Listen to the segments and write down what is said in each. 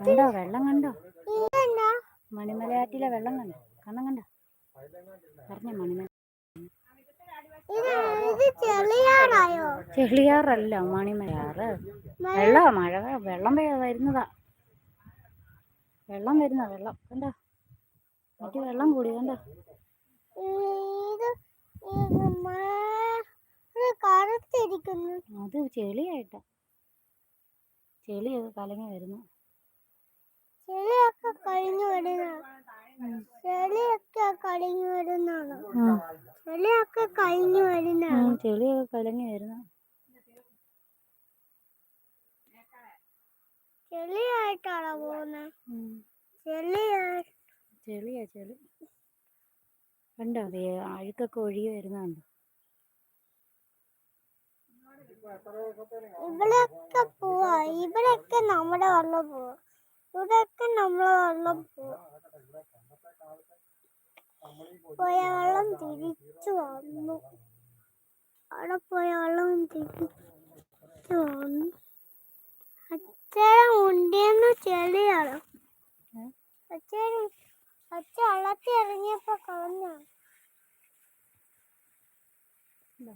കണ്ടോ? വെള്ളം കണ്ടോ? മണിമലയാറ്റിലെ വെള്ളം കണ്ടോ? കണ്ണം കണ്ടോ? പറഞ്ഞ മണിമല ചെളിയാറല്ല മണിമലയാറ്. വെള്ളം? മഴ വെള്ളം വരുന്നതാ. വെള്ളം വരുന്ന വെള്ളം. കണ്ടോ? മറ്റു വെള്ളം കൂടി കണ്ടോ? കറുത്തിരിക്കുന്നു അത് ചെളിയായിട്ടാ. ചെളിയൊക്കെ കലങ്ങി വരുന്നു. ചെളിയൊക്കെ കഴിഞ്ഞു വരുന്ന ചെളിയൊക്കെ കഴിഞ്ഞു വരുന്നാണ്. ചെളിയൊക്കെ കഴിഞ്ഞു വരുന്ന ചെളിയൊക്കെ കലങ്ങി വരുന്നു. ചെളിയായിട്ടാണോ പോകുന്നത് ഉം. ചെളിയായി ചെളിയാ ചെളി. കണ്ടോ അതെ അഴുക്കൊക്കെ ഒഴുകി വരുന്നുണ്ട്. ഇവിടെയൊക്കെ പോവാ. ഇവിടെയൊക്കെ നമ്മുടെ വെള്ളം പോവാ. ഇവിടെയൊക്കെ നമ്മളെ വെള്ളം പോവാ. പോയ വെള്ളം തിരിച്ചു വന്നു. അവിടെ പോയ വെള്ളം തിരിച്ചു വന്നു. അച്ഛൻ ഉണ്ടെന്ന് ചെളിയാണ്? അച്ഛൻ അച്ഛൻ വെള്ളത്തിൽ ഇറങ്ങിയപ്പോ കളഞ്ഞാണ് ഇതാ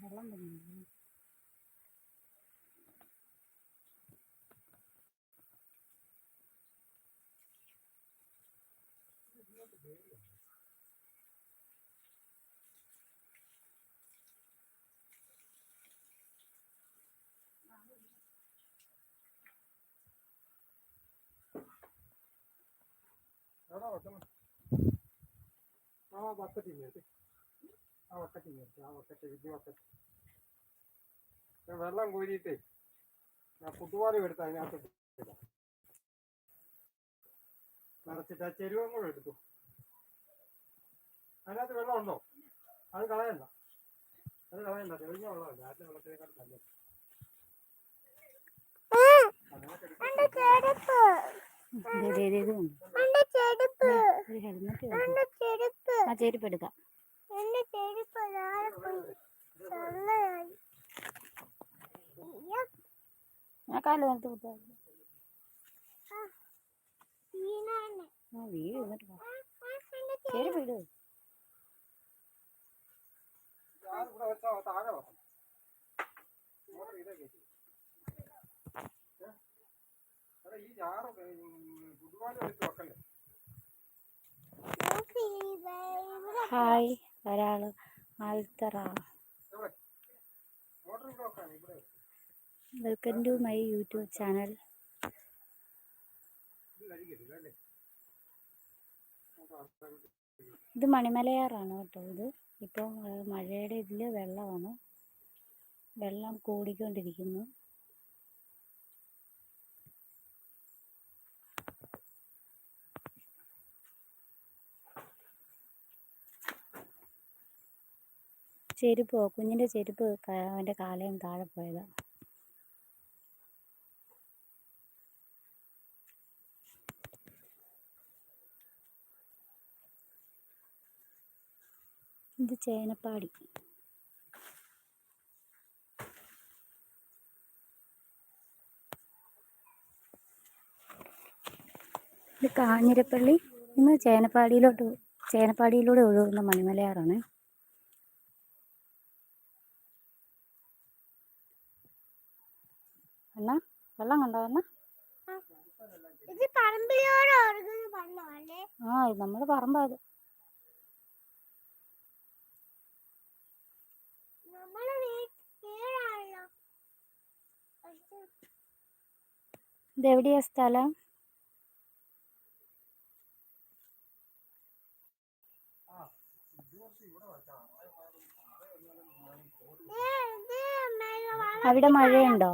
ഞാൻ വെള്ളം കോരിയിട്ടേ ഞാൻ പുട്ടുപാലം എടുത്ത അതിനകത്ത് നിറച്ചിട്ട് ആ കൂടെ എടുത്തു. അതിനകത്ത് വെള്ളം ഉണ്ടോ? അത് കളയണ്ട. അത് കളയണ്ട. തെളിഞ്ഞ വെള്ളമല്ല. ആറ്റിലെ വെള്ളത്തിനേക്കാൾ നല്ല എന്റെ ചെരുപ്പ്. എടുക്കാം. ഞാൻ കാൽ നിലത്ത് കുത്താം ആ വീട് എന്നിട്ട് ചെരുപ്പ്. ഇട്. ഞാൻ ഇവിടെ വെച്ചാ താഴെ വെക്കണം ഈ ജാറ് പുട്ടുപാലം എടുത്ത് വെക്കണ്ടേ ഹായ് ഒരാൾ welcome to my YouTube channel ഇത് മണിമലയാറാണ് കേട്ടോ ഇത്. ഇപ്പം ഏ, മഴയുടെ ഇതിൽ വെള്ളമാണ്. വെള്ളം കൂടിക്കൊണ്ടിരിക്കുന്നു. ചെരുപ്പോ കുഞ്ഞിന്റെ ചെരുപ്പ് അവന്റെ കാലയും താഴെ പോയതാ. ഇത് ചേനപ്പാടി. ഇത് കാഞ്ഞിരപ്പള്ളി. ഇന്ന് ചേനപ്പാടിയിലോട്ട് ചേനപ്പാടിയിലൂടെ ഒഴുകുന്ന മണിമലയാറാണ്. അണ്ണാ വെള്ളം കണ്ടോ അണ്ണാ? ആ ഇത് നമ്മുടെ പറമ്പാ ഇത് നമ്മളെ വീടാണല്ലോ ഇത് എവിടെയാ സ്ഥലം അവിടെ മഴയുണ്ടോ?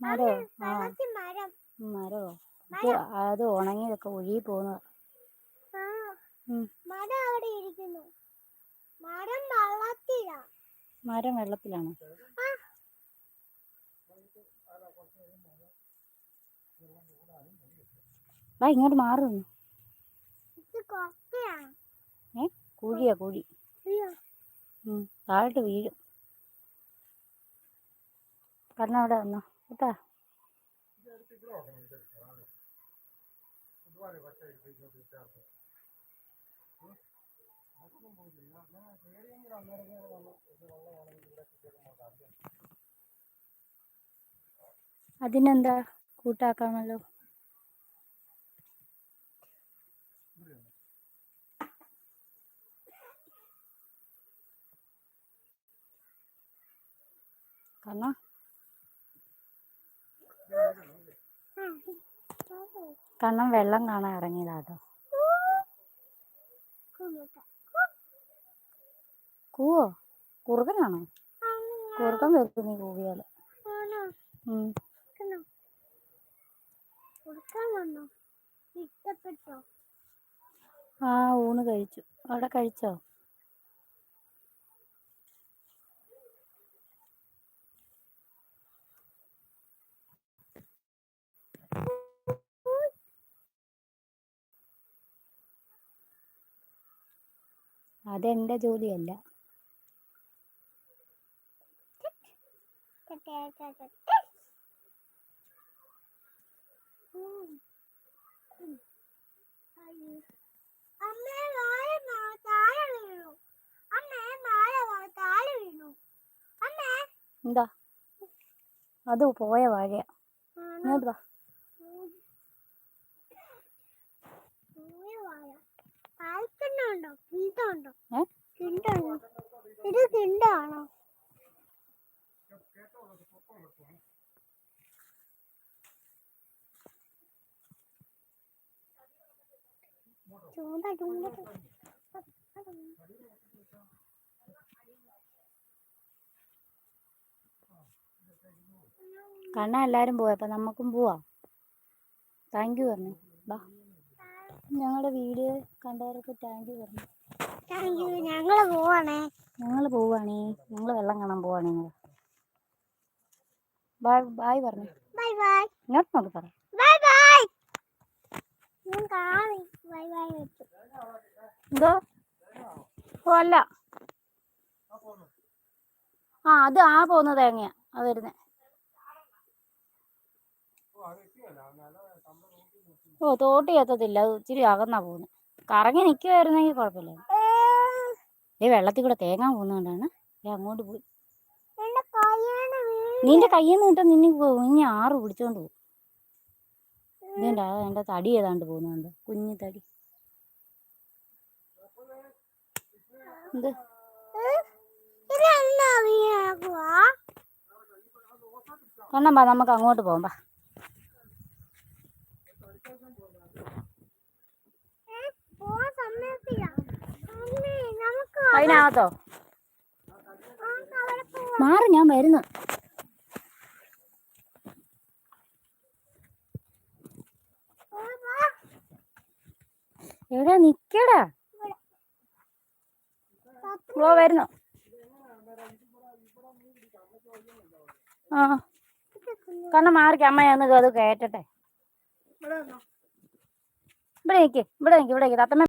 മരം. മരോ? ആ മരം? അത് ഉണങ്ങിയതൊക്കെ ഒഴുകി പോകുന്ന ആ ഉം. മരം അവിടെ ഇരിക്കുന്നു. മരം വെള്ളത്തിലാ. മരം വെള്ളത്തിലാണ്? ആ ആ ഇങ്ങോട്ട് മാറുന്നു ഏ? കുഴിയാ കുഴി. താഴോട്ട് വീഴും. കാരണം അവിടെ വന്നോ. കേട്ടാ? അതിനെന്താ പച്ച ഇങ്ങോട്ട് ചേർത്ത് അതൊന്നും പോയില്ല ഞാൻ പേടിയെങ്കിലും അന്നേരം ഇങ്ങനെ വന്നു ഇത് വെള്ളമാണെങ്കിൽ ഇവിടെ കിട്ടിയേക്കുമ്പോൾ അറിയാം അതിനെന്താ കൂട്ടാക്കാമല്ലോ കാരണം കാരണം വെള്ളം കാണാൻ ഇറങ്ങിയതാട്ടോ കൂവോ? കുറുകനാണോ കുറുക്കൻ വെക്കും നീ കൂവിയാൽ ആ ഊണ് കഴിച്ചു. അവിടെ കഴിച്ചോ? അതെന്റെ ജോലിയല്ല. എന്താ? അത് പോയ വാഴയാ. ഇങ്ങോട്ട് വാ. ഇത് കിണ്ടാണോ ചൂണ്ട ചൂണ്ട കണ്ണ എല്ലാരും പോയപ്പോ നമുക്കും പോവാം. താങ്ക് യു പറഞ്ഞു ബാ. ഞങ്ങളുടെ വീഡിയോ കണ്ടവർക്ക് താങ്ക് യു പറഞ്ഞു. താങ്ക് യു ഞങ്ങൾ പോവാണേ. ഞങ്ങൾ പോവാണേ. ഞങ്ങൾ വെള്ളം കാണാൻ പോവാണേ ഞങ്ങൾ ബായ് ബായ് പറഞ്ഞു. ബൈ ബൈ ഇങ്ങോട്ട് നോക്കി പറ. ബൈ ബൈ ഞാൻ കാണി. ബൈ ബൈ വെച്ചു. എന്തോ? ഓ അല്ല ആ അത് ആ പോകുന്ന തേങ്ങയാ ആ വരുന്നേ. ഓ തോട്ടി എത്തത്തില്ല. അത് ഇച്ചിരി അകന്നാ പോകുന്നത് കറങ്ങി നിൽക്കുമായിരുന്നെങ്കിൽ കുഴപ്പമില്ല ഈ വെള്ളത്തിൽ കൂടെ തേങ്ങാൻ പോകുന്നതുകൊണ്ടാണ് ഏ അങ്ങോട്ട് പോയി. നിന്റെ കയ്യിൽ നിന്ന് കിട്ടാൻ നിന്നെ ഇനി ആറ് പിടിച്ചോണ്ട് പോകും. ഇതേണ്ട എന്റെ തടി ഏതാണ്ട് പോകുന്നുണ്ട് കുഞ്ഞു തടി. എന്ത്? കണ്ണമ്പാ നമുക്ക് അങ്ങോട്ട് പോകാം ബാ പോവാൻ സമ്മതിക്കില്ല അമ്മേ നമുക്ക് അതിനകത്തോ? മാറി ഞാൻ വരുന്നു. എവിടെ നിക്കടാ? ഓ വരുന്നു. ആ. കാരണം മാറിക്ക അമ്മ ഒന്ന് അത് കയറ്റട്ടെ. ഇവിടെ നിൽക്ക് ഇവിടെ നിൽക്ക് ഇവിടെ നിൽക്ക് തത്തമ്മ